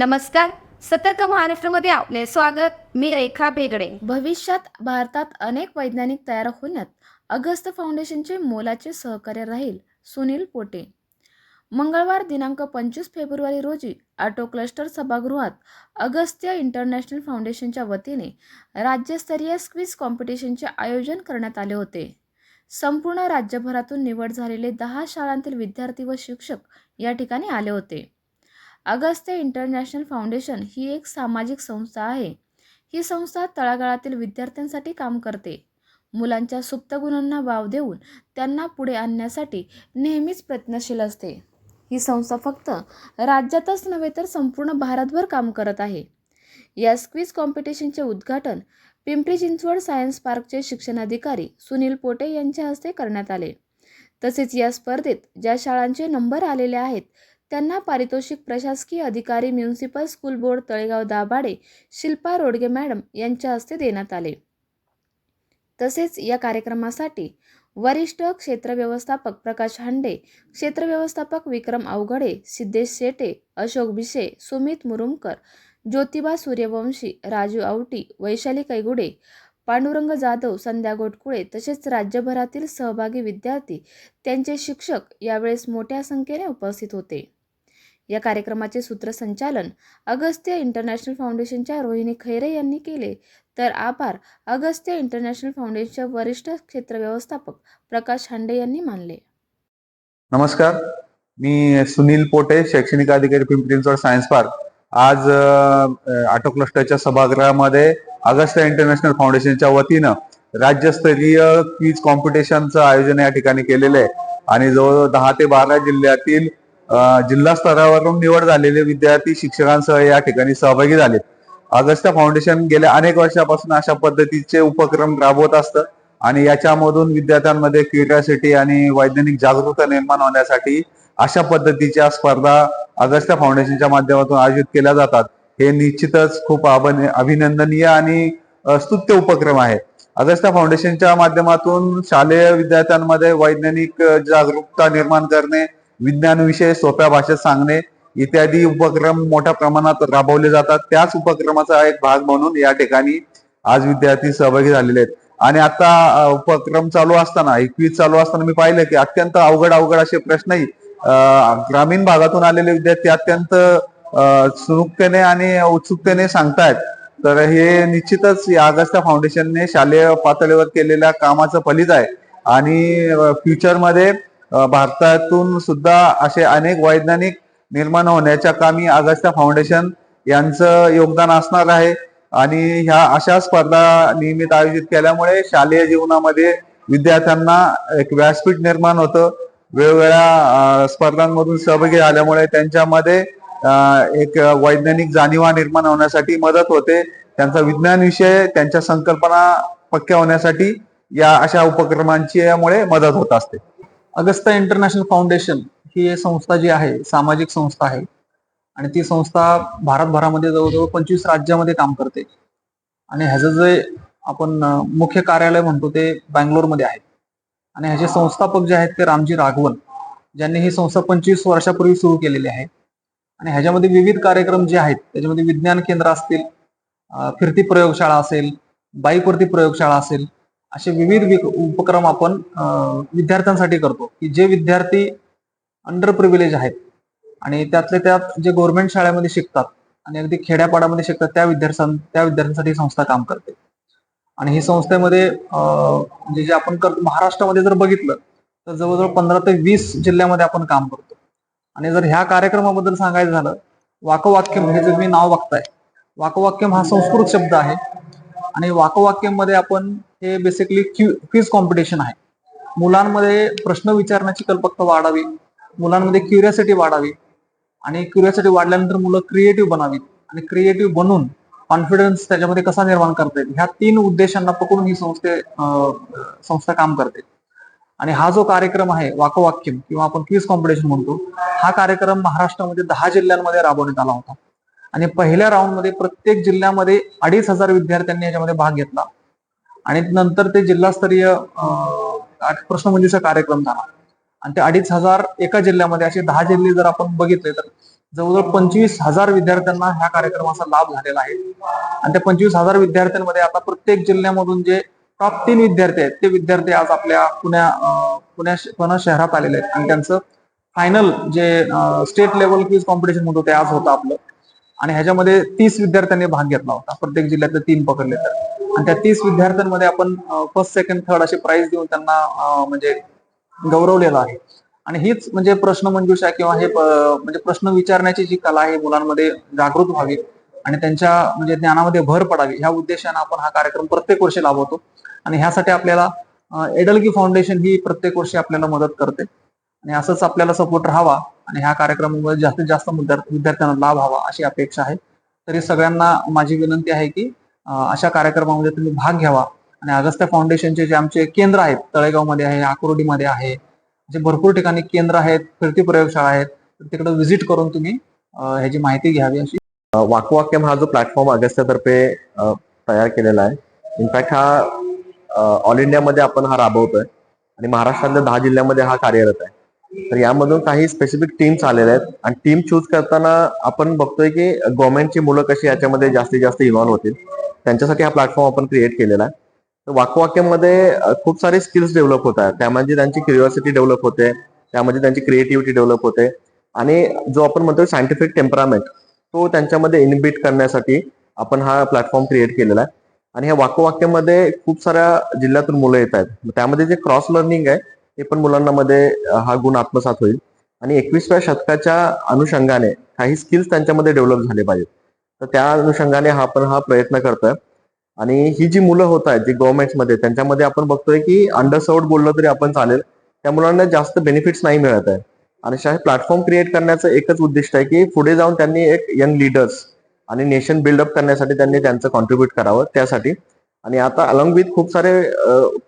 नमस्कार. सतर्क महाराष्ट्रामध्ये आपले स्वागत. मी रेखा बेगडे भविष्यात भारतात अनेक वैज्ञानिक तयार होण्यात अगस्त फाउंडेशनचे मोलाचे सहकार्य राहील सुनील पोटे. मंगळवार दिनांक पंचवीस फेब्रुवारी रोजी ऑटो क्लस्टर सभागृहात अगस्त्य इंटरनॅशनल फाउंडेशनच्या वतीने राज्यस्तरीय स्क्विज कॉम्पिटिशनचे आयोजन करण्यात आले होते. संपूर्ण राज्यभरातून निवड झालेले दहा शाळांतील विद्यार्थी व शिक्षक या ठिकाणी आले होते. अगस्त्य इंटरनॅशनल फाउंडेशन ही एक सामाजिक संस्था आहे. ही संस्था तळागाळातील विद्यार्थ्यांसाठी काम करते. मुलांच्या सुप्त गुणांना वाव देऊन त्यांना पुढे आणण्यासाठी नेहमीच प्रयत्नशील असते. ही संस्था फक्त राज्यातच नव्हे तर संपूर्ण भारतभर काम करत आहे. या स्क्वीज कॉम्पिटिशनचे उद्घाटन पिंपरी चिंचवड सायन्स पार्कचे शिक्षणाधिकारी सुनील पोटे यांच्या हस्ते करण्यात आले. तसेच या स्पर्धेत ज्या शाळांचे नंबर आलेले आहेत त्यांना पारितोषिक प्रशासकीय अधिकारी municipal school board Talegaon Dabhade Shilpa Rodge madam यांच्या हस्ते देण्यात आले. तसेच या कार्यक्रमासाठी वरिष्ठ क्षेत्र व्यवस्थापक प्रकाश हांडे क्षेत्र व्यवस्थापक विक्रम अवघडे सिद्धेश शेटे अशोक भिसे सुमित मुरुमकर ज्योतिबा सूर्यवंशी राजू आवटी वैशाली कैगुडे पांडुरंग जाधव संध्या गोटकुळे तसेच राज्यभरातील सहभागी विद्यार्थी त्यांचे शिक्षक यावेळेस मोठ्या संख्येने उपस्थित होते. या कार्यक्रमाचे सूत्रसंचालन अगस्त्य इंटरनॅशनल फाउंडेशनच्या रोहिणी खैरे यांनी केले. तर आभार अगस्त्य इंटरनॅशनल फाउंडेशनच्या वरिष्ठ क्षेत्र व्यवस्थापक प्रकाश हांडे यांनी मानले. नमस्कार मी सुनील पोटे शैक्षणिक अधिकारी पिंपरी चिंचवड सायन्स पार्क. आज ऑटो क्लस्टरच्या सभागृहामध्ये अगस्त्या इंटरनॅशनल फाउंडेशनच्या वतीनं राज्यस्तरीय क्विज कॉम्पिटिशनचं आयोजन या ठिकाणी केलेलं आहे. आणि जवळ दहा ते बारा जिल्ह्यातील जिल्हा स्तरावरून निवड झालेले विद्यार्थी शिक्षकांसह या ठिकाणी सहभागी झालेत. अगस्त्या फाउंडेशन गेल्या अनेक वर्षापासून अशा पद्धतीचे उपक्रम राबवत असतं आणि याच्यामधून विद्यार्थ्यांमध्ये क्युरियासिटी आणि वैज्ञानिक जागरूकता निर्माण होण्यासाठी अशा पद्धतीच्या स्पर्धा अगस्त्या फाउंडेशनच्या माध्यमातून आयोजित केल्या जातात. हे निश्चितच खूप अभिनंदनीय आणि स्तुत्य उपक्रम आहे. अगस्त्या फाउंडेशनच्या माध्यमातून शालेय विद्यार्थ्यांमध्ये वैज्ञानिक जागरूकता निर्माण करणे विज्ञानविषय सोप्या भाषेत सांगणे इत्यादी उपक्रम मोठ्या प्रमाणात राबवले जातात. त्याच उपक्रमाचा एक भाग म्हणून या ठिकाणी आज विद्यार्थी सहभागी झालेले आहेत. आणि आता उपक्रम चालू असताना इक्वीज क्विज चालू असताना मी पाहिलं की अत्यंत अवघड अवघड असे प्रश्नही ग्रामीण भागातून आलेले विद्यार्थी अत्यंत सुनुकतेने आणि उत्सुकतेने सांगतायत. तर हे निश्चितच या अगस्ता फाउंडेशनने शालेय पातळीवर केलेल्या कामाचं फलित आहे. आणि फ्युचरमध्ये भारतातून सुद्धा असे अनेक वैज्ञानिक निर्माण होण्याच्या कामी अगस्त्या फाउंडेशन यांचं योगदान असणार आहे. आणि ह्या अशा स्पर्धा नियमित आयोजित केल्यामुळे शालेय जीवनामध्ये विद्यार्थ्यांना एक व्यासपीठ निर्माण होतं. वेगवेगळ्या स्पर्धांमधून सहभागी झाल्यामुळे त्यांच्यामध्ये एक वैज्ञानिक जाणीवा निर्माण होण्यासाठी मदत होते. त्यांचा विज्ञान विषय त्यांच्या संकल्पना पक्क्या होण्यासाठी या अशा उपक्रमांची यामुळे मदत होत असते. अगस्ता इंटरनॅशनल फाउंडेशन ही संस्था जी आहे सामाजिक संस्था आहे. आणि ती संस्था भारतभरामध्ये जवळजवळ पंचवीस राज्यामध्ये काम करते. आणि ह्याचं जे आपण मुख्य कार्यालय म्हणतो ते बँगलोरमध्ये आहे. आणि ह्याचे संस्थापक जे आहेत ते रामजी राघवन ज्यांनी ही संस्था पंचवीस वर्षापूर्वी सुरू केलेली आहे. आणि ह्याच्यामध्ये विविध कार्यक्रम जे आहेत त्याच्यामध्ये विज्ञान केंद्र असतील फिरती प्रयोगशाळा असेल बाईकवरती प्रयोगशाळा असेल असे विविध विक- उपक्रम आपण विद्यार्थ्यांसाठी करतो. की जे विद्यार्थी अंडर प्रिव्हिलेज आहेत आणि त्यातले त्यात जे गव्हर्नमेंट शाळेमध्ये शिकतात आणि अगदी खेड्यापाड्यामध्ये शिकतात त्या विद्यार्थ्यां त्या विद्यार्थ्यांसाठी संस्था काम करते. आणि ही संस्थेमध्ये म्हणजे जे आपण करतो महाराष्ट्रामध्ये जर बघितलं तर जवळजवळ पंधरा ते वीस जिल्ह्यामध्ये आपण काम करतो. आणि जर ह्या कार्यक्रमाबद्दल सांगायचं झालं वाकवाक्यम हे जे तुम्ही नाव बघताय वाकवाक्यम हा संस्कृत शब्द आहे. आणि वाकवाक्यममध्ये आपण हे बेसिकली क्विज कॉम्पिटिशन आहे. मुलांमध्ये प्रश्न विचारण्याची कल्पकता वाढावी मुलांमध्ये क्युरियासिटी वाढावी आणि क्युरियासिटी वाढल्यानंतर मुलं क्रिएटिव्ह बनावीत आणि क्रिएटिव्ह बनून कॉन्फिडन्स त्याच्यामध्ये कसा निर्माण करता येईल? ह्या तीन उद्देशांना पकडून ही संस्थे अं, संस्था काम करते. आणि हा जो कार्यक्रम आहे वाकवाक्यम किंवा आपण क्विज कॉम्पिटिशन म्हणतो हा कार्यक्रम महाराष्ट्रामध्ये दहा जिल्ह्यांमध्ये राबवण्यात आला होता. आणि पहिल्या राऊंडमध्ये प्रत्येक जिल्ह्यामध्ये अडीच हजार विद्यार्थ्यांनी याच्यामध्ये भाग घेतला. आणि नंतर ते जिल्हास्तरीय प्रश्नमंजुषा कार्यक्रम झाला. आणि ते अडीच हजार एका जिल्ह्यामध्ये असे दहा जिल्हे जर आपण बघितले तर जवळजवळ पंचवीस हजार विद्यार्थ्यांना ह्या कार्यक्रमाचा लाभ झालेला आहे. आणि त्या पंचवीस हजार विद्यार्थ्यांमध्ये आता प्रत्येक जिल्ह्यामधून जे टॉप तीन विद्यार्थी आहेत ते विद्यार्थी आज आपल्या पुण्या पुण्या पुणे शहरात आलेले आहेत. आणि त्यांचं फायनल जे स्टेट लेवल क्विज कॉम्पिटिशन होतं ते आज होतं आपलं. आणि ह्याच्यामध्ये तीस विद्यार्थ्यांनी भाग घेतला होता. प्रत्येक जिल्ह्यातले तीन पकडले तर. आणि त्या तीस विद्यार्थ्यांमध्ये आपण फर्स्ट सेकंड थर्ड असे प्राइज देऊन त्यांना म्हणजे गौरवलेलं आहे. आणि हीच म्हणजे प्रश्न मंजुषा किंवा हे म्हणजे प्रश्न विचारण्याची जी कला आहे मुलांमध्ये जागृत व्हावी आणि त्यांच्या म्हणजे ज्ञानामध्ये भर पडावी ह्या उद्देशाने आपण हा कार्यक्रम प्रत्येक वर्षी लाभवतो आणि ह्यासाठी आपल्याला एडलगी फाउंडेशन ही प्रत्येक वर्षी आपल्याला मदत करते. आणि असंच आपल्याला सपोर्ट राहावा आणि ह्या कार्यक्रमामध्ये जास्तीत जास्त विद्यार्थ्यांना लाभ व्हावा अशी अपेक्षा आहे. तरी सगळ्यांना माझी विनंती आहे की अशा कार्यक्रमामध्ये तुम्ही भाग घ्यावा. आणि अगस्त्या फाउंडेशनचे जे आमचे केंद्र आहेत तळेगावमध्ये आहे आकुर्डीमध्ये आहे जे भरपूर ठिकाणी केंद्र आहेत फिरती प्रयोगशाळा आहेत तर तिकडे व्हिजिट करून तुम्ही ह्याची माहिती घ्यावी अशी. वाकवाक्यम हा जो प्लॅटफॉर्म अगस्त्यातर्फे तयार केलेला आहे. इनफॅक्ट हा ऑल इंडियामध्ये आपण हा राबवतोय. आणि महाराष्ट्रातल्या दहा जिल्ह्यामध्ये हा कार्यरत आहे. तर यामधून काही स्पेसिफिक टीम्स आलेल्या आहेत. आणि टीम चूज करताना आपण बघतोय की गव्हर्नमेंटची मुलं कशी याच्यामध्ये जास्तीत जास्त इन्व्हॉल्व्ह होतील. त्यांच्यासाठी हा प्लॅटफॉर्म आपण क्रिएट केलेला आहे. तर वाकवाक्यामध्ये खूप सारे स्किल्स डेव्हलप होत आहेत. त्यामध्ये त्यांची क्युरिओसिटी डेव्हलप होते. त्यामध्ये त्यांची क्रिएटिव्हिटी डेव्हलप होते. आणि जो आपण म्हणतो सायंटिफिक टेम्परामेंट तो त्यांच्यामध्ये इनबिट करण्यासाठी आपण हा प्लॅटफॉर्म क्रिएट केलेला आहे. आणि ह्या वाकवाक्यामध्ये खूप साऱ्या जिल्ह्यातून मुलं येत आहेत. त्यामध्ये जे क्रॉस लर्निंग आहे ते पण मुलांना मध्ये हा गुण आत्मसात होईल. आणि एकवीसव्या शतकाच्या अनुषंगाने काही स्किल्स त्यांच्यामध्ये डेव्हलप झाले पाहिजेत. तर त्या अनुषंगाने हा आपण हा प्रयत्न करतोय. आणि ही जी मुलं होत आहेत जी गव्हर्नमेंटमध्ये त्यांच्यामध्ये आपण बघतोय की अंडरसर्वड बोललं तरी आपण चालेल. त्या मुलांना जास्त बेनिफिट्स नाही मिळत आहे. आणि अशा प्लॅटफॉर्म क्रिएट करण्याचं एकच उद्दिष्ट आहे की पुढे जाऊन त्यांनी एक यंग लिडर्स आणि नेशन बिल्डअप करण्यासाठी त्यांनी त्यांचं कॉन्ट्रीब्युट करावं त्यासाठी. आणि आता अलॉंग विथ खूप सारे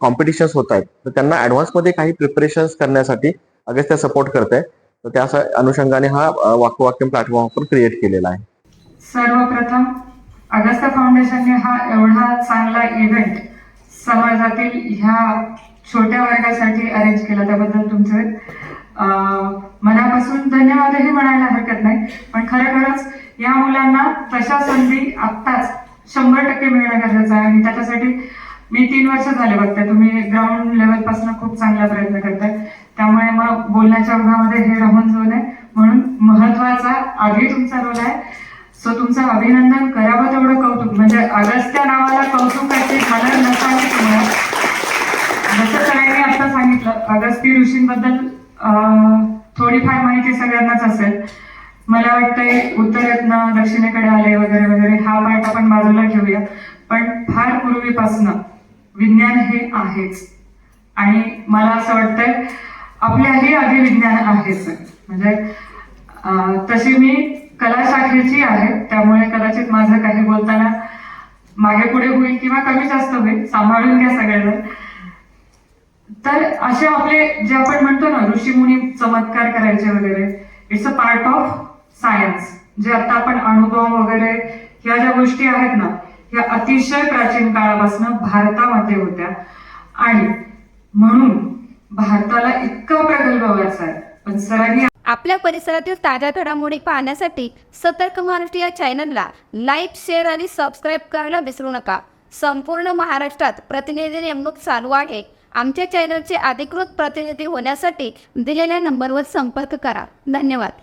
कॉम्पिटिशन्स होत आहेत. तर त्यांना ऍडव्हान्समध्ये काही प्रिपरेशन्स करण्यासाठी अगस्त्या सपोर्ट करत आहे तर त्या अनुषंगाने हा वाक्यवाक्यम प्लॅटफॉर्म आपण क्रिएट केलेला आहे. सर्वप्रथम अगस्ता फाउंडेशनने हा एवढा चांगला इव्हेंट समाजातील ह्या छोट्या वर्गासाठी अरेंज केला. त्याबद्दल तुमचे मनापासून धन्यवादही म्हणायला हरकत नाही. पण खरोखरच या मुलांना तशा संधी आत्ताच शंभर टक्के मिळणं गरजेचं आहे. आणि त्याच्यासाठी मी तीन वर्ष झाले बघते. तुम्ही ग्राउंड लेवलपासून खूप चांगला प्रयत्न करताय. त्यामुळे मग बोलण्याच्या ओघामध्ये हे राहून जाऊ नये. म्हणून महत्त्वाचा आधी तुमचा रोल आहे. सो तुमचं अभिनंदन करावं तेवढं कौतुक. म्हणजे अगस्त्या नावाला कौतुकाची मला नसावी तुम्हाला. जसं सगळ्यांनी आता सांगितलं अगस्ती ऋषींबद्दल थोडीफार माहिती सगळ्यांनाच असेल. मला वाटतंय उत्तरेतनं दक्षिणेकडे आले वगैरे वगैरे हा पार्ट आपण बाजूला ठेवूया. पण फार पूर्वीपासनं विज्ञान हे आहेच. आणि मला असं वाटतंय आपल्याही आधी विज्ञान आहेच. म्हणजे तशी मी कला शाखेची आहे त्यामुळे कदाचित माझं काही बोलताना मागे पुढे होईल किंवा कमी जास्त होईल सांभाळून घ्या सगळ्यांना तर असे आपले जे आपण म्हणतो ना ऋषीमुनी चमत्कार करायचे वगैरे it's a part of science जे आता आपण अणुबॉम्ब वगैरे ह्या ज्या गोष्टी आहेत ना ह्या अतिशय प्राचीन काळापासून भारतामध्ये होत्या. आणि म्हणून भारताला इतका प्रगल्भ वारसा आहे. पण सरांनी आपल्या परिसरातील ताज्या घडामोडी पाहण्यासाठी सतर्क महाराष्ट्र या चॅनलला लाईक शेअर आणि सबस्क्राईब करायला विसरू नका. संपूर्ण महाराष्ट्रात प्रतिनिधी नेमणूक चालू आहे. आमच्या चॅनलचे अधिकृत प्रतिनिधी होण्यासाठी दिलेल्या नंबरवर संपर्क करा. धन्यवाद.